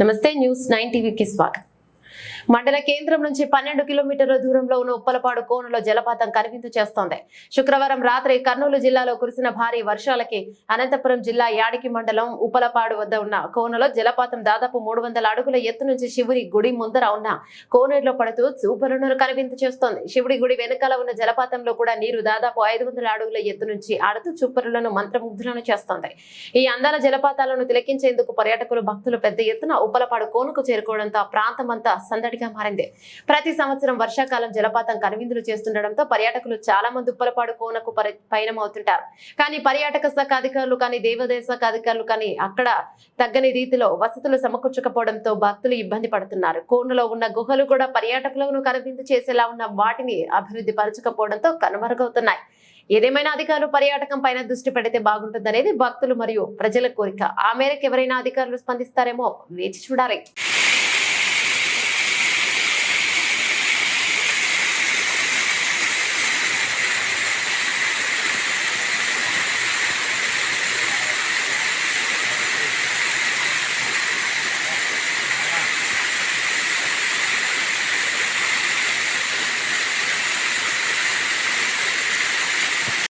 नमस्ते news nine TV की स्वागत। మండల కేంద్రం నుంచి పన్నెండు కిలోమీటర్ల దూరంలో ఉన్న ఉప్పలపాడు కోనలో జలపాతం కనిపించు చేస్తోంది. శుక్రవారం రాత్రి కర్నూలు జిల్లాలో కురిసిన భారీ వర్షాలకి అనంతపురం జిల్లా యాడికి మండలం ఉప్పలపాడు వద్ద ఉన్న కోనలో జలపాతం దాదాపు మూడు వందల అడుగుల ఎత్తు నుంచి శివుడి గుడి ముందర ఉన్న కోనేరులో పడుతూ చూపరులను కనిపించు చేస్తోంది. శివుడి గుడి వెనుకాల ఉన్న జలపాతంలో కూడా నీరు దాదాపు ఐదు వందల అడుగుల ఎత్తు నుంచి ఆడుతూ చూపరులను మంత్రముగ్ధులను చేస్తోంది. ఈ అందాల జలపాతాలను తిలకించేందుకు పర్యాటకులు భక్తులు పెద్ద ఎత్తున ఉప్పలపాడు కోనుకు చేరుకోవడంతో ఆ ప్రాంతమంతా సందడిగా మారింది. ప్రతి సంవత్సరం వర్షాకాలం జలపాతం కనువిందులు చేస్తుండటంతో పర్యాటకులు చాలా మంది ఉప్పలపాడు కోనకు పయనమవుతుంటారు. కానీ పర్యాటక శాఖ అధికారులు కానీ దేవాదాయ శాఖ అధికారులు కానీ అక్కడ తగ్గని రీతిలో వసతులు సమకూర్చకపోవడంతో భక్తులు ఇబ్బంది పడుతున్నారు. కోనలో ఉన్న గుహలు కూడా పర్యాటకులను కనువిందు చేసేలా ఉన్న వాటిని అభివృద్ధి పరచకపోవడంతో కనుమరుగవుతున్నాయి. ఏదేమైనా అధికారులు పర్యాటకం పైన దృష్టి పెడితే బాగుంటుందనేది భక్తులు మరియు ప్రజల కోరిక. ఆ మేరకు ఎవరైనా అధికారులు స్పందిస్తారేమో వేచి చూడాలి.